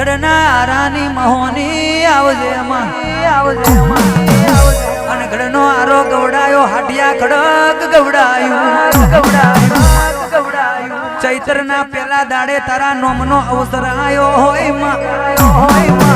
ગઢના રાની મહોની આવજે માં આવજે માં અને ગઢનો આરો ગવડાયો હાટિયા ખડક ગવડાયું ગવડાયું ગવડાયું. ચૈત્રના પેલા દાડે તારા નોમનો અવસર આયો હોયમાં હોયમાં.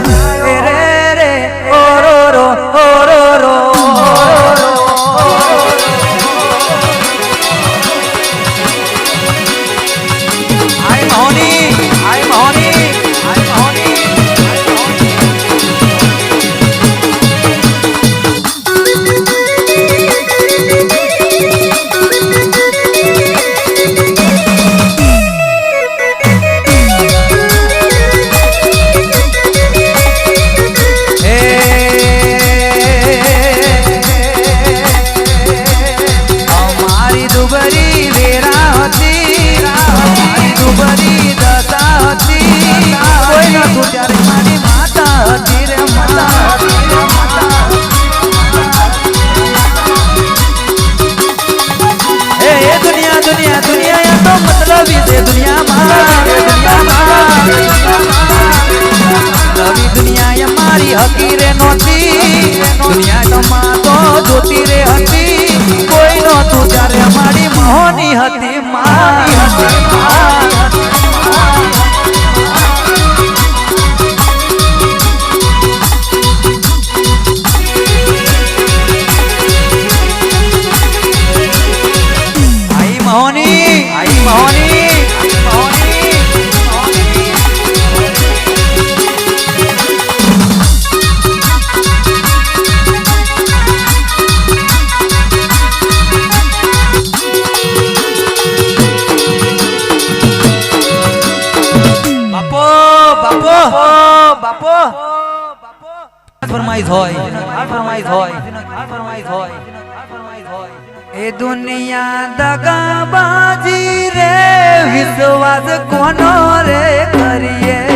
do Bari ફરમાઈશ હોય ફરમાઈશ હોય ફરમાઈશ હોય. એ દુનિયા દગાબાજી રે વિશ્વાસ કોનો રે કરીએ?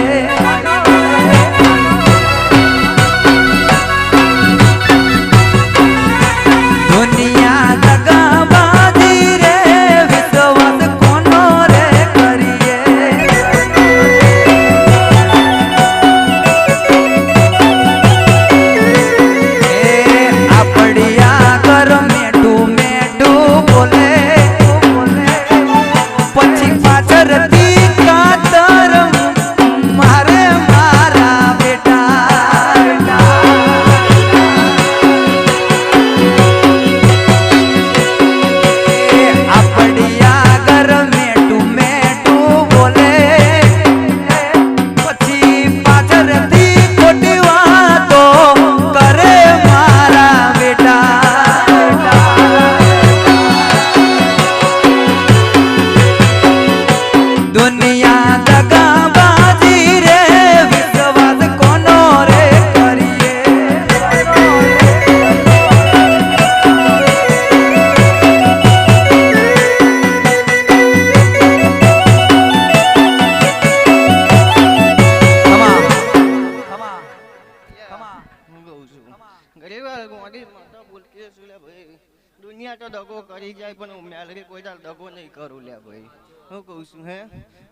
તો દગો કરી જાય, પણ હું મેલરી કોઈ તાર દગો નહીં કરું લે ભાઈ. હું કહું છું, હે?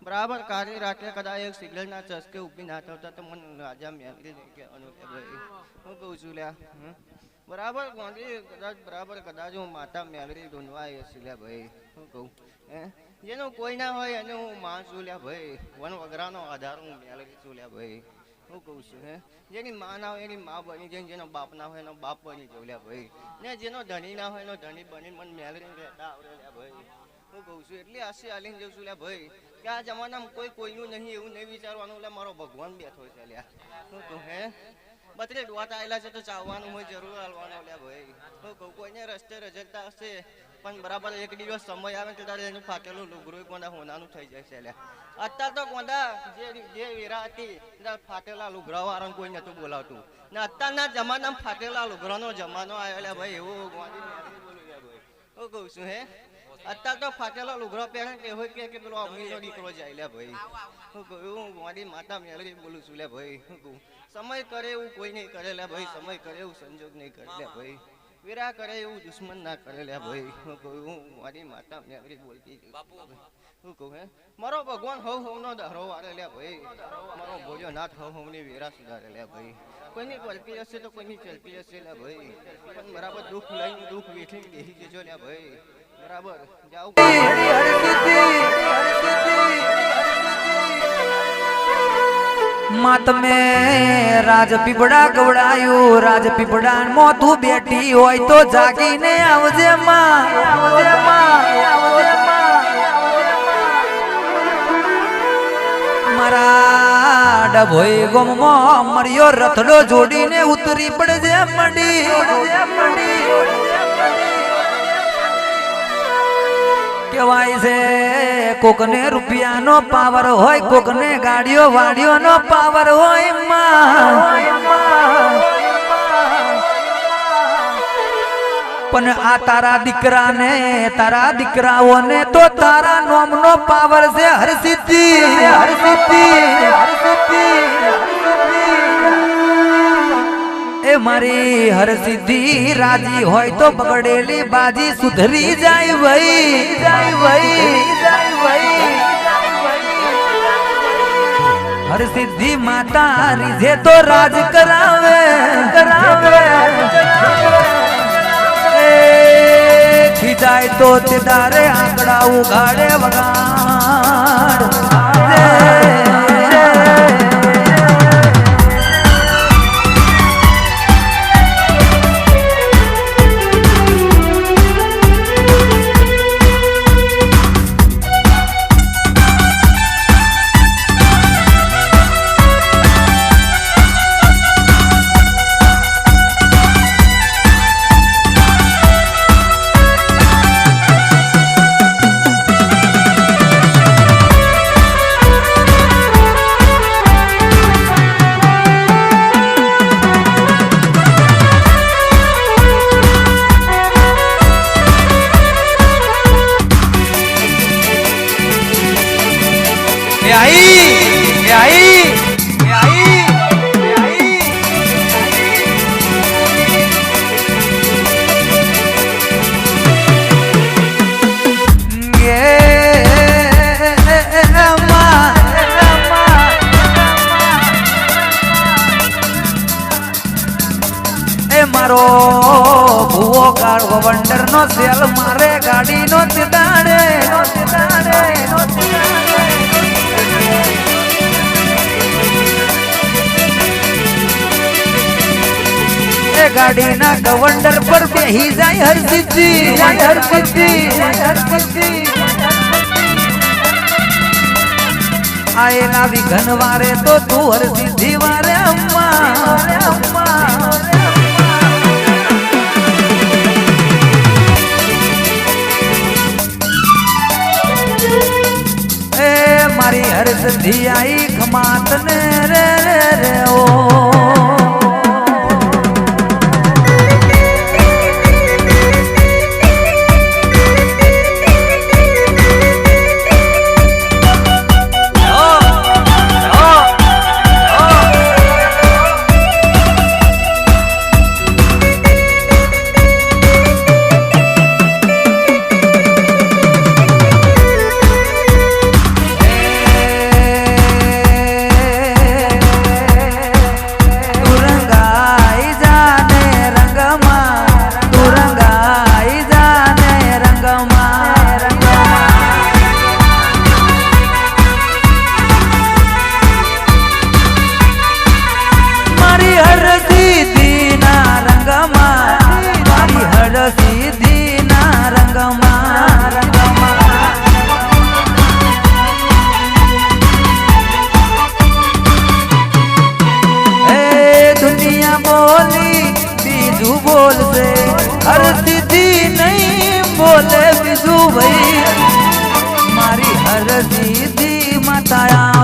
બરાબર કાળી રાતે કદાચ એક સિગ્નલના ચસકે ઊભી ના થતા તો મને રાજા મેલરી નહીં કહેવાનું લે ભાઈ. હું કહું છું, લ્યા બરાબર ગોડી કદાચ, બરાબર, કદાચ હું માતા મેલરી ધૂનવા આવ્યો હશે લે ભાઈ. હું કહું, હે? જેનું કોઈ ના હોય એને હું માન છું, લ્યા ભાઈ. વન વગરાનો આધાર હું મેલરી છું, લ્યા ભાઈ. હું કહું છું, હે? જેની માં હોય, એની માં બની જાય, જેનો બાપ હોય, એનો બાપ બની જાવ લ્યા ભાઈ. ને જેનો ધણી ના હોય, એનો ધણી બની મને મેલરીને રહેતા આવડે ભાઈ. હું કહું છું, એટલી આશી આલીને જઉં છું લ્યા ભાઈ, કે આ જમાનામાં કોઈ કોઈનું નહીં, એવું નહીં વિચારવાનું લ્યા મારો ભગવાન બેઠો છે લ્યા હું કહું, હે? બત્રે ડોટ આવેલા છે, તો ચાવવાનું હોય, જરૂર હાલવાનું લ્યા ભાઈ. હું કહું, કોઈને રસ્તે રજડતા હશે પણ બરાબર એક દિવસ સમય આવે ત્યારે એનું ફાટેલું લુગરું કોના હોનાનું થઈ જાય છે અત્યારે તો કોંડા જે જે વેરા હતી ફાટેલા લુગરા વાળાને કોઈ નતું બોલાવતું. ને અત્યારના જમાનામાં ફાટેલા લુગરાનો જમાનો આવ્યો એટલે ભાઈ એવું હું કહું છું હે અત્યારે તો ફાટેલા લુગરો પહેરે કે હોય કે કે પેલો અમીરનો દીકરો જાય લે ભાઈ. હું કહું હું મારી માતા મેળવી બોલું છું લે ભાઈ. હું કહું સમય કરે એવું કોઈ નહીં કરે લે ભાઈ સમય કરે એવું સંજોગ નહીં કરે લે ભાઈ. વેરા કરે એવું દુશ્મન ના કરે. લ્યા ભાઈ હું કહું હું મારી માતા મેરી બોલતી. હું કહું હે? મારો ભગવાન હવ હવનો દહરો વાળે લ્યા ભાઈ. મારો ભોજો નાથ હવ હવની વેરા સુધારે લ્યા ભાઈ. કોઈની પડતી હશે તો કોઈની ચલતી હશે લે ભાઈ. પણ બરાબર દુઃખ લઈને દુઃખ વેઠી દેહી જજો લ્યા ભાઈ. બરાબર? જાઉં માં તમે રાજ પીપડા ગવડાયું, રાજ પીપળા મોતું બેઠી હોય તો જાગીને આવજે માં આવજે માં મર્યો રથડો જોડીને ઉતરી પડજે મંડી. કહેવાય છે, કોકને રૂપિયાનો પાવર હોય, કોકને ગાડીઓ, વાડીઓનો પાવર હોય પણ આ તારા દીકરાને, તારા દીકરાઓને તો તારા નોમનો પાવર છે હરસિદ્ધિ હરસિદ્ધિ હરસિદ્ધિ. એ મારી હરસિદ્ધિ રાજી હોય તો બગડેલી બાજી સુધરી જાય ભાઈ જાય ભાઈ જાય ભાઈ હરસિદ્ધિ માતા રીઝે તો રાજ કરાવે. કરાવે ખીજાય તો તે દારે આંકડા ઉઘાડે વગાડ. નો સેલ મારે ગાડી નો દાડે નો દાડે નો ગાડીના ગવંડર પર બેહી જાય હરસિદ્ધિ. હરસિદ્ધિ. હરસિદ્ધિ. એના વિઘન વારે તો તું હરસિદ્ધિ વારે અમ્મા. અમ્મા. મારી હરસિદ્ધિ આઈ ખમાત ને રે રે રે ઓ. બોલે બીજું ભાઈ? મારી હરસિદ્ધિ માતા આવો